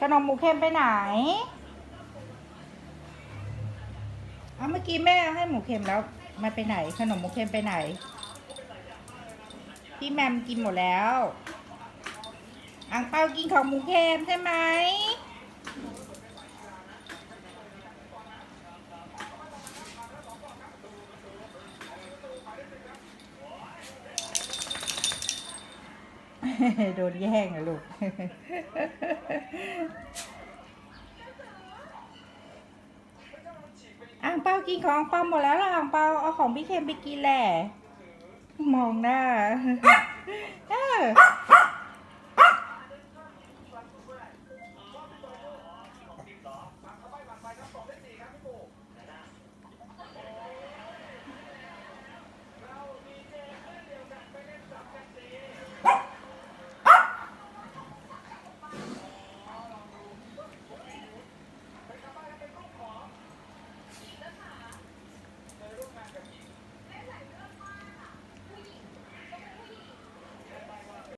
ขนมหมูเค็มไปไหนเอาเมื่อกี้แม่ให้หมูเค็มแล้วมันไปไหน ขนมหมูเค็มไปไหน พี่แมมกินหมดแล้วอังเปากินของหมูเค็มใช่ไหมโดนแย่งอะลูก อ่างเปากินของอ่างเปาหมดแล้วล่ะอ่างเปาเอาของพี่เค็มไปกินแหละ มองหน้าเออ